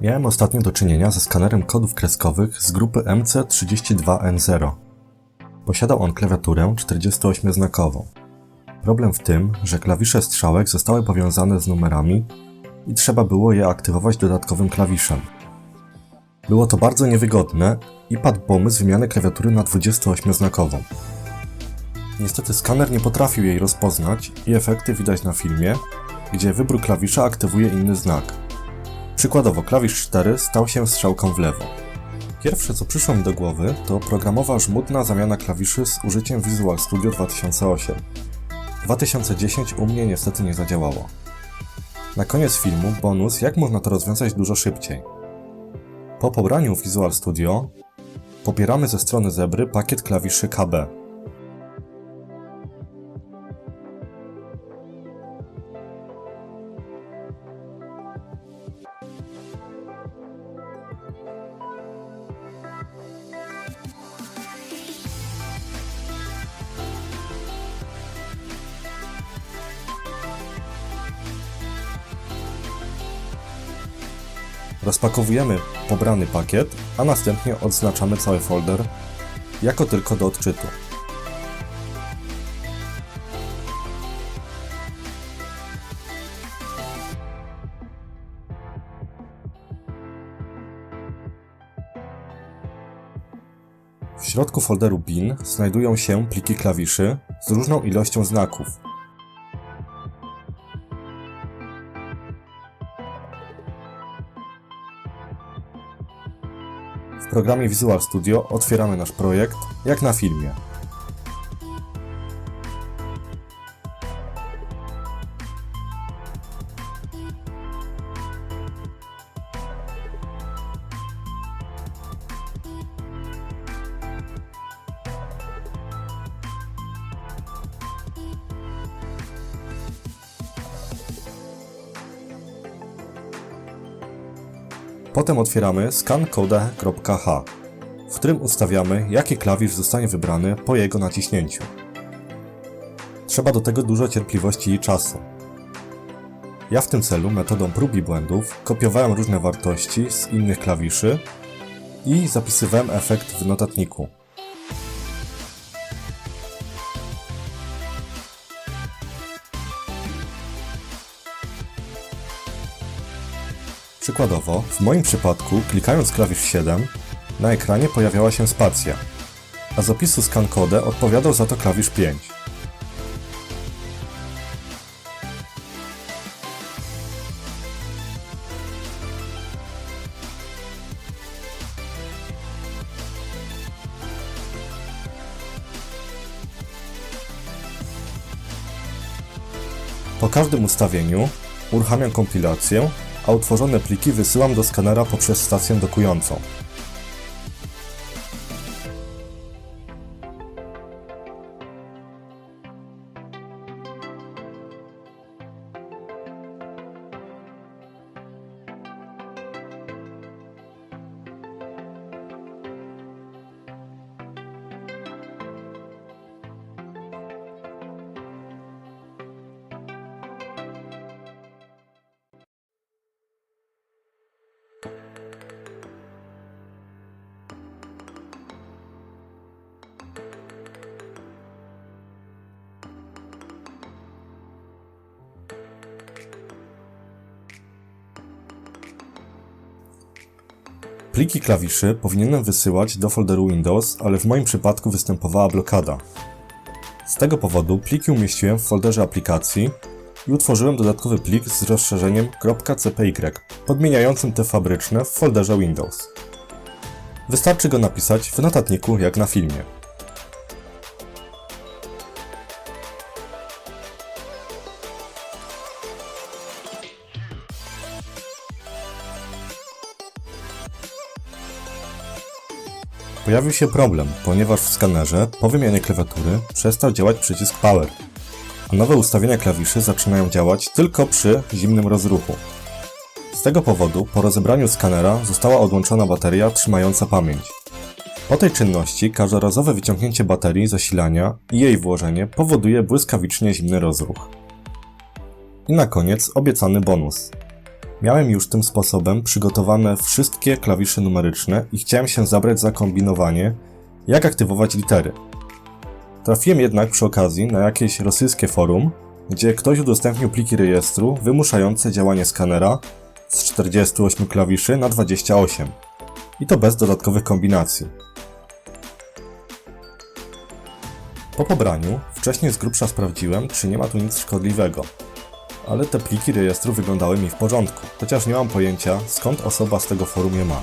Miałem ostatnio do czynienia ze skanerem kodów kreskowych z grupy MC32N0. Posiadał on klawiaturę 48-znakową. Problem w tym, że klawisze strzałek zostały powiązane z numerami i trzeba było je aktywować dodatkowym klawiszem. Było to bardzo niewygodne i padł pomysł wymiany klawiatury na 28-znakową. Niestety skaner nie potrafił jej rozpoznać i efekty widać na filmie, gdzie wybór klawisza aktywuje inny znak. Przykładowo klawisz 4 stał się strzałką w lewo. Pierwsze co przyszło mi do głowy to programowa żmudna zamiana klawiszy z użyciem Visual Studio 2008. 2010 u mnie niestety nie zadziałało. Na koniec filmu bonus jak można to rozwiązać dużo szybciej. Po pobraniu Visual Studio pobieramy ze strony Zebry pakiet klawiszy KB. Rozpakowujemy pobrany pakiet, a następnie odznaczamy cały folder jako tylko do odczytu. W środku folderu bin znajdują się pliki klawiszy z różną ilością znaków, programie Visual Studio otwieramy nasz projekt, jak na filmie. Potem otwieramy scancode.h, w którym ustawiamy, jaki klawisz zostanie wybrany po jego naciśnięciu. Trzeba do tego dużo cierpliwości i czasu. Ja w tym celu metodą prób i błędów kopiowałem różne wartości z innych klawiszy i zapisywałem efekt w notatniku. Przykładowo, w moim przypadku, klikając klawisz 7, na ekranie pojawiała się spacja, a z opisu scancode odpowiadał za to klawisz 5. Po każdym ustawieniu uruchamiam kompilację, a utworzone pliki wysyłam do skanera poprzez stację dokującą. Pliki klawiszy powinienem wysyłać do folderu Windows, ale w moim przypadku występowała blokada. Z tego powodu pliki umieściłem w folderze aplikacji i utworzyłem dodatkowy plik z rozszerzeniem .cpy, podmieniającym te fabryczne w folderze Windows. Wystarczy go napisać w notatniku jak na filmie. Pojawił się problem, ponieważ w skanerze po wymianie klawiatury przestał działać przycisk Power, a nowe ustawienia klawiszy zaczynają działać tylko przy zimnym rozruchu. Z tego powodu po rozebraniu skanera została odłączona bateria trzymająca pamięć. Po tej czynności każdorazowe wyciągnięcie baterii zasilania i jej włożenie powoduje błyskawicznie zimny rozruch. I na koniec obiecany bonus. Miałem już tym sposobem przygotowane wszystkie klawisze numeryczne i chciałem się zabrać za kombinowanie, jak aktywować litery. Trafiłem jednak przy okazji na jakieś rosyjskie forum, gdzie ktoś udostępnił pliki rejestru wymuszające działanie skanera z 48 klawiszy na 28. I to bez dodatkowych kombinacji. Po pobraniu wcześniej z grubsza sprawdziłem, czy nie ma tu nic szkodliwego. Ale te pliki rejestru wyglądały mi w porządku, chociaż nie mam pojęcia skąd osoba z tego forum je ma.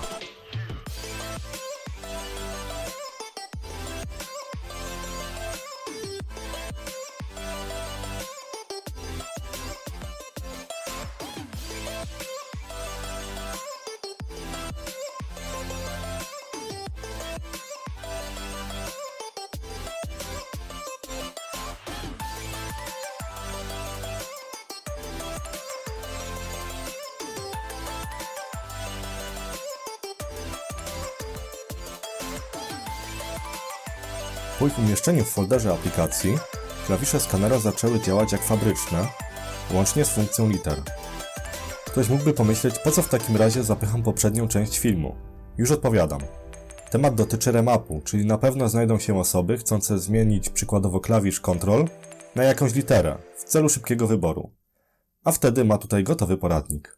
Po ich umieszczeniu w folderze aplikacji, klawisze skanera zaczęły działać jak fabryczne, łącznie z funkcją liter. Ktoś mógłby pomyśleć, po co w takim razie zapycham poprzednią część filmu. Już odpowiadam. Temat dotyczy remapu, czyli na pewno znajdą się osoby chcące zmienić przykładowo klawisz Ctrl na jakąś literę w celu szybkiego wyboru. A wtedy ma tutaj gotowy poradnik.